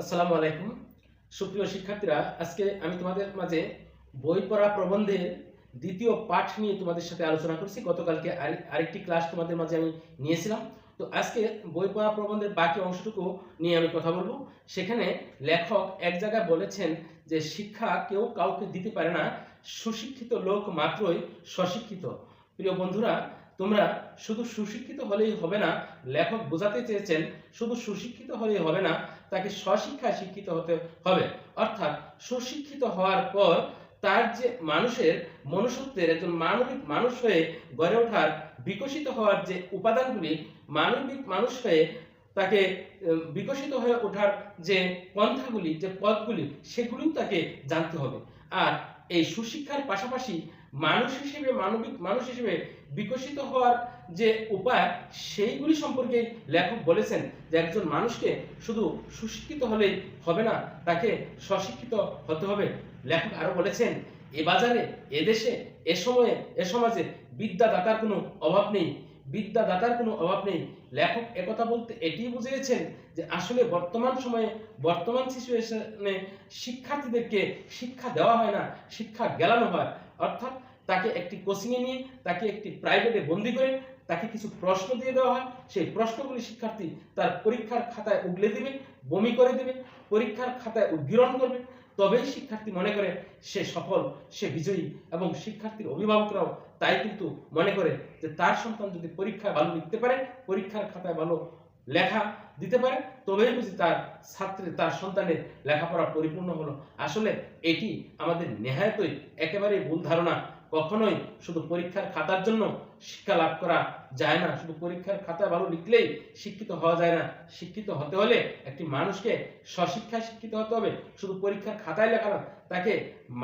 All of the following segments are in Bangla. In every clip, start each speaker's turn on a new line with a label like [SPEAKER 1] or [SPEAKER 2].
[SPEAKER 1] আসসালামু আলাইকুম। সুপ্রিয় শিক্ষার্থীরা, আজকে আমি তোমাদের মাঝে বই পড়া প্রবন্ধের দ্বিতীয় পাঠ নিয়ে তোমাদের সাথে আলোচনা করছি। গতকালকে আরে- আরেকটি ক্লাস তোমাদের মাঝে আমি নিয়েছিলাম। তো আজকে বই পড়া প্রবন্ধের বাকি অংশটুকু নিয়ে আমি কথা বলব। সেখানে লেখক এক জায়গায় বলেছেন যে, শিক্ষা কেউ কাউকে দিতে পারে না। সুশিক্ষিত লোক মাত্রই স্বশিক্ষিত। প্রিয় বন্ধুরা তোমরা শুধু সুশিক্ষিত হলেই হবে না, লেখক বোঝাতে চেয়েছেন, শুধু সুশিক্ষিত হলেই হবে না, তাকে স্বশিক্ষায় শিক্ষিত হতে হবে। অর্থাৎ সুশিক্ষিত হওয়ার পর তার যে মানুষের মনুষ্যত্বের একজন মানবিক মানুষ হয়ে গড়ে ওঠার, বিকশিত হওয়ার যে উপাদানগুলি, মানবিক মানুষ হয়ে তাকে বিকশিত হয়ে ওঠার যে পন্থাগুলি, যে পথগুলি, সেগুলিও তাকে জানতে হবে। আর এই সুশিক্ষার পাশাপাশি মানুষ হিসেবে, মানবিক মানুষ হিসেবে বিকশিত হওয়ার যে উপায়, সেইগুলি সম্পর্কে লেখক বলেছেন যে একজন মানুষকে শুধু সুশিক্ষিত হলেই হবে না, তাকে স্বশিক্ষিত হতে হবে। লেখক আরও বলেছেন, এ বাজারে, এ দেশে, এ সময়ে, এ সমাজে বিদ্যাদাতার কোনো অভাব নেই। বিদ্যাদাতার কোনো অভাব নেই। লেখক একথা বলতে এটি বুঝিয়েছেন যে আসলে বর্তমান সময়ে, বর্তমান সিচুয়েশনে শিক্ষার্থীদেরকে শিক্ষা দেওয়া হয় না, শিক্ষা গেলানো হয়। অর্থাৎ তাকে একটি কোচিংয়ে নিয়ে, তাকে একটি প্রাইভেটে বন্দি করে তাকে কিছু প্রশ্ন দিয়ে দেওয়া হয়। সেই প্রশ্নগুলি শিক্ষার্থী তার পরীক্ষার খাতায় উগলে দিবে, বমি করে দিবে, পরীক্ষার খাতায় উদ্গীরণ করবে। তবেই শিক্ষার্থী মনে করে সে সফল, সে বিজয়ী এবং শিক্ষার্থীর অভিভাবকরাও তাই কিন্তু মনে করে যে তার সন্তান যদি পরীক্ষায় ভালো লিখতে পারে, পরীক্ষার খাতায় ভালো লেখা দিতে পারে। তবেই বুঝি তার ছাত্রের তার সন্তানের লেখাপড়া পরিপূর্ণ হলো। আসলে এটি আমাদের নেহায়তই একেবারেই ভুল ধারণা। কখনোই শুধু পরীক্ষার খাতার জন্য শিক্ষা লাভ করা যায় না। শুধু পরীক্ষার খাতায় ভালো লিখলেই শিক্ষিত হওয়া যায় না। শিক্ষিত হতে হলে একটি মানুষকে স্বশিক্ষায় শিক্ষিত হতে হবে। শুধু পরীক্ষার খাতায় লেখা না, তাকে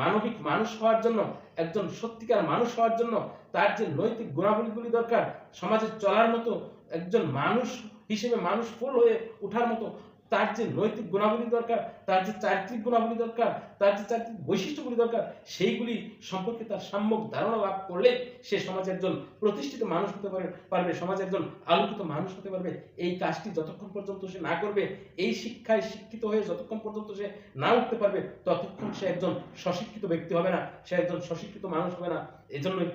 [SPEAKER 1] মানবিক মানুষ হওয়ার জন্য, একজন সত্যিকার মানুষ হওয়ার জন্য তার যে নৈতিক গুণাবলীগুলি দরকার, সমাজে চলার মতো একজন মানুষ হিসেবে মানুষ ফুল হয়ে ওঠার মতো তার যে নৈতিক গুণাবলী দরকার, তার যে চারিত্রিক গুণাবলী দরকার, তার যে চারিত্রিক বৈশিষ্ট্যগুলি দরকার, সেইগুলি সম্পর্কে তার সাম্যক ধারণা লাভ করলে সে সমাজে একজন প্রতিষ্ঠিত মানুষ হতে পারে, পারবে সমাজে একজন আলোকিত মানুষ হতে পারবে। এই কাজটি যতক্ষণ পর্যন্ত সে না করবে, এই শিক্ষায় শিক্ষিত হয়ে যতক্ষণ পর্যন্ত সে না উঠতে পারবে, ততক্ষণ সে একজন স্বশিক্ষিত ব্যক্তি হবে না, সে একজন স্বশিক্ষিত মানুষ হবে না। এজন্যই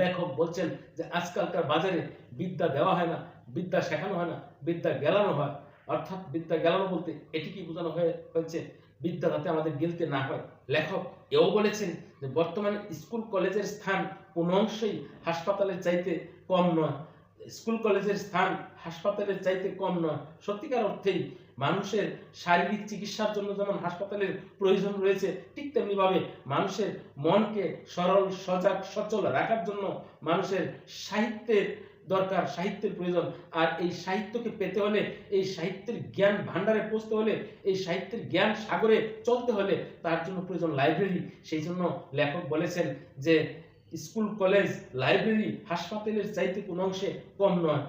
[SPEAKER 1] লেখক বলছেন যে, আজকালকার বাজারে বিদ্যা দেওয়া হয় না। বিদ্যা শেখানো হয় না, বিদ্যা গেলানো হয়। অর্থাৎ বিদ্যা গেলানো বলতে এটি কি বোঝানো হয়ে, হয়েছে? বিদ্যা যাতে আমাদের গিলতে না হয়। লেখক এও বলেছেন যে, বর্তমানে স্কুল কলেজের স্থান কোনো অংশেই হাসপাতালের চাইতে কম নয়। স্কুল কলেজের স্থান হাসপাতালের চাইতে কম নয়। সত্যিকার অর্থেই মানুষের শারীরিক চিকিৎসার জন্য যেমন হাসপাতালের প্রয়োজন রয়েছে, ঠিক তেমনিভাবে মানুষের মনকে সরল, সজাগ, সচল রাখার জন্য মানুষের সাহিত্যের দরকার, সাহিত্যের প্রয়োজন। আর এই সাহিত্যকে পেতে হলে, এই সাহিত্যের জ্ঞান ভাণ্ডারে পৌঁছতে হলে, এই সাহিত্যের জ্ঞান সাগরে চলতে হলে তার জন্য প্রয়োজন লাইব্রেরি সেই জন্য লেখক বলেছেন যে স্কুল কলেজ লাইব্রেরি হাসপাতালের চাইতে কোনো অংশে কম নয়।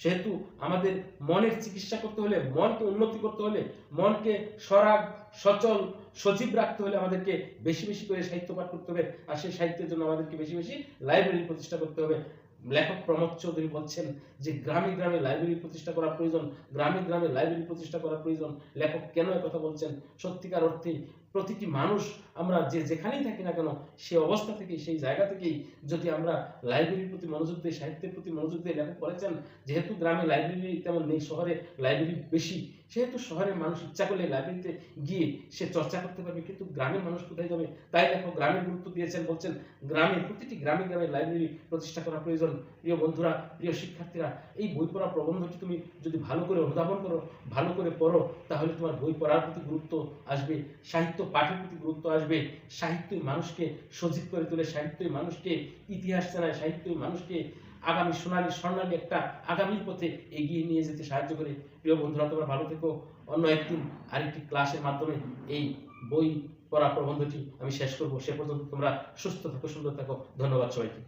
[SPEAKER 1] সেহেতু আমাদের মনের চিকিৎসা করতে হলে, মনকে উন্নতি করতে হলে, মনকে সরাগ, সচল, সজীব রাখতে হলে আমাদেরকে বেশি বেশি করে সাহিত্য পাঠ করতে হবে। আর সেই সাহিত্যের জন্য আমাদেরকে বেশি বেশি লাইব্রেরি প্রতিষ্ঠা করতে হবে। লেখক প্রমোদ চৌধুরী বলছেন যে গ্রামে গ্রামে লাইব্রেরি প্রতিষ্ঠা করা প্রয়োজন, গ্রামে গ্রামে লাইব্রেরি প্রতিষ্ঠা করা প্রয়োজন। লেখক কেন কথা বলছেন? সত্যিকার অর্থে প্রতিটি মানুষ আমরা যে যেখানেই থাকি না কেন, সে অবস্থা থেকে সেই জায়গা থেকেই যদি আমরা লাইব্রেরির প্রতি মনোযোগ দিই, সাহিত্যের প্রতি মনোযোগ দিয়ে লেখক বলেছেন, যেহেতু গ্রামে লাইব্রেরি তেমন নেই, শহরে লাইব্রেরি বেশি। সেহেতু শহরের মানুষ ইচ্ছা করলে লাইব্রেরিতে গিয়ে সে চর্চা করতে পারবে। কিন্তু গ্রামের মানুষ কোথায় যাবে? তাই লেখক গ্রামের গুরুত্ব দিয়েছেন, বলছেন গ্রামের প্রতিটি গ্রামে গ্রামে লাইব্রেরি প্রতিষ্ঠা করা প্রয়োজন। প্রিয় বন্ধুরা, প্রিয় শিক্ষার্থীরা, এই বই পড়া প্রবন্ধটি তুমি যদি ভালো করে অনুধাবন করো, ভালো করে পড়ো, তাহলে তোমার বই পড়ার প্রতি গুরুত্ব আসবে। সাহিত্য পাঠের প্রতি গুরুত্ব আসবে। সাহিত্যই মানুষকে সজীব করে তোলে সাহিত্যই মানুষকে ইতিহাস জানায় সাহিত্যই মানুষকে আগামী সোনালী স্বর্ণালী একটা আগামীর পথে এগিয়ে নিয়ে যেতে সাহায্য করে। প্রিয় বন্ধুরা, তোমরা ভালো থেকো। অন্য একদিন আরেকটি ক্লাসের মাধ্যমে এই বই পড়া প্রবন্ধটি আমি শেষ করব। সে পর্যন্ত তোমরা সুস্থ থাকো, সুন্দর থাকো। ধন্যবাদ সবাইকে।